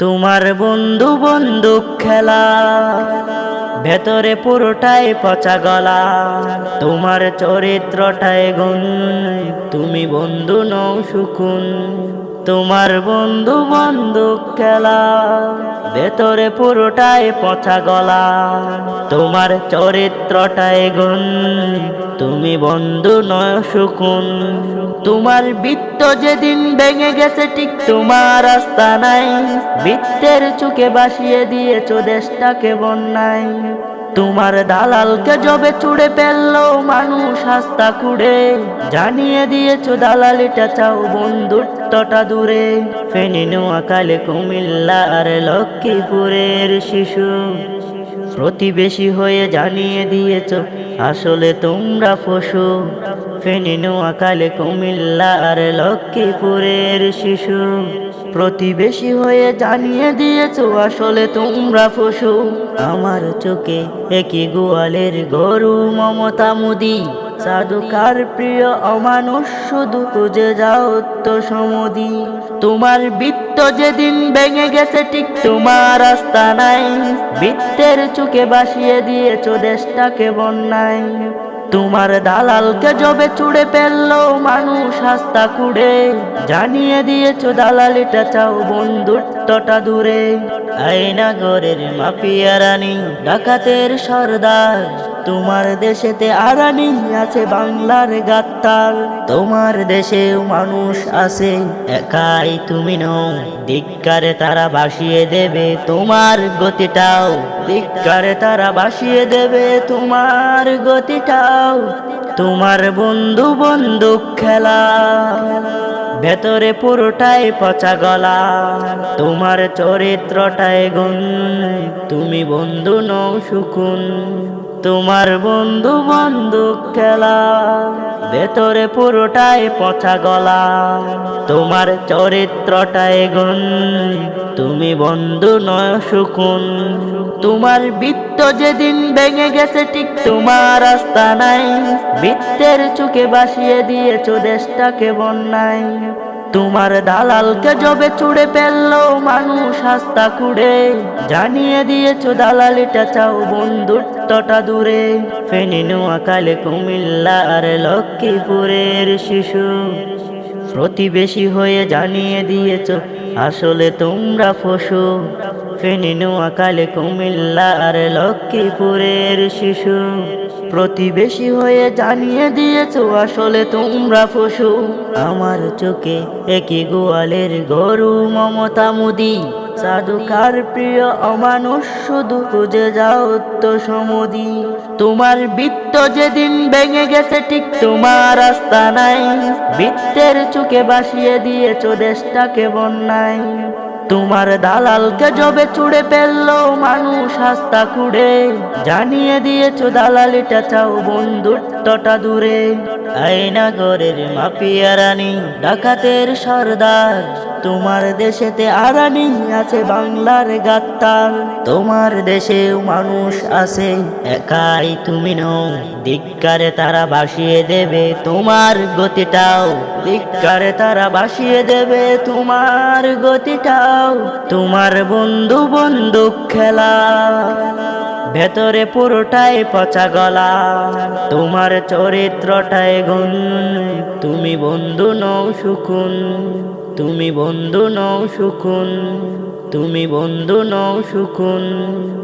তোমার বন্ধু বন্দুক খেলা, ভেতরে পুরোটাই পচা গলা, তোমার চরিত্রটাই গুণ, তুমি বন্ধু নও সুকুন, তোমার বন্ধু বন্দুক খেলা, ভেতরে পুরোটাই পচা গলা, তোমার চরিত্রটাই গুণ তুমি বন্ধু নয় সুকুন তোমার বৃত্ত যেদিন ভেঙে গেছে, ঠিক তোমার রাস্তা নাই। বৃত্তের চুকে বাসিয়ে দিয়েছ দেশটাকে বন্যায়। তোমার দালালকে জবে চুড়ে ফেলল মানুষ হাস্তা কুড়ে জানিয়ে দিয়েছ দালালিটা চাও বন্ধুত্বটা দূরে। ফেনি কুমিল্লা আর লক্ষ্মীপুরের শিশু। প্রতিবেশী হয়ে জানিয়ে দিয়েছ, আসলে তোমরা পশু। ফেনি নোয়াকালে কুমিল্লা আর লক্ষ্মীপুরের শিশু। প্রতিবেশী হয়ে জানিয়ে দিয়েছ, আসলে তোমরা পশু। আমার চোখে একই গোয়ালের গরু মমতা মুদি। সাধুকার প্রিয় অমানুষ শুধু খুঁজে যাও তো সমদি। তোমার বৃত্ত যেদিন ভেঙে গেছে, ঠিক তোমার রাস্তা নাই। বৃত্তের চুকে বাসিয়ে দিয়েছ দেশটাকে বন্যায়। তোমার দালালকে জবে চুড়ে ফেলল মানুষ হাস্তা কুড়ে জানিয়ে দিয়েছ দালালিটা চাও বন্ধুত্বটা দূরে। আইনাগরের মাফিয়া রানী, ডাকাতের সর্দার। তোমার দেশেতে আরানি আছে বাংলার গাত্তার তোমার দেশেও মানুষ আছে, একাই তুমি নও। ধিক্কারে তারা ভাসিয়ে দেবে তোমার গতিটাও। ধিক্কারে তারা ভাসিয়ে দেবে তোমার গতিটাও। তোমার বন্ধু বন্দুক খেলা, ভেতরে পুরোটাই পচা গলা। তোমার চরিত্রটাই গুণ, তুমি বন্ধু নও সুকুন। তোমার বন্ধু বন্দুক খেলা। ভেতরে পুরোটাই পচা গলা। তোমার চরিত্রটাই গুণ। তুমি বন্ধু নয়, সুকুন। তোমার বৃত্ত যেদিন ভেঙে গেছে, ঠিক তোমার রাস্তা নাই। বৃত্তের চুকে বাসিয়ে দিয়েছ দেশটাকে বন্যায়। তোমার দালালকে জবে চুড়ে ফেলল মানুষ হাস্তা কুড়ে। জানিয়ে দিয়েছ দালালিটা চাও বন্ধুত্বটা দূরে। ফেনি নোয়াখালী, কুমিল্লা আর লক্ষ্মীপুরের শিশু। প্রতিবেশী হয়ে জানিয়ে দিয়েছ আসলে তোমরা পশু। ফেনি, নোয়াখালী, কুমিল্লা আর লক্ষ্মীপুরের শিশু। প্রতিবেশী হয়ে জানিয়ে দিয়েছ, আসলে তোমরা পশু। আমার চোখে একই গোয়ালের গরু মমতা মুদি। সাধুকার প্রিয় অমানুষ, শুধু খুঁজে যাও তো সমদি। তোমার বৃত্ত যেদিন ভেঙে গেছে, ঠিক তোমার রাস্তা নাই। বৃত্তের চুকে বাসিয়ে দিয়েছ, দেশটাকে বন্যায়। তোমার দালালকে জবে চুড়ে ফেলল মানুষ হাস্তা কুড়ে জানিয়ে দিয়েছ দালালিটা চাও বন্ধুত্বটা দূরে। আইনাগরের মাফিয়া রানী, ডাকাতের সর্দার। তোমার দেশেতে আরানি আছে, বাংলার গাত্তার। তোমার দেশেও মানুষ আছে, একাই তুমি নও। ধিক্কারে তারা বাসিয়ে দেবে তোমার গতিটাও। ধিক্কারে তারা বাসিয়ে দেবে তোমার গতিটাও। তোমার বন্ধু বন্দুক খেলা। ভেতরে পুরোটাই পচা গলা। তোমার চরিত্রটাই গুণ। তুমি বন্ধু নও সুকুন। তুমি বন্ধু নও সুকুন। তুমি বন্ধু নও সুকুন।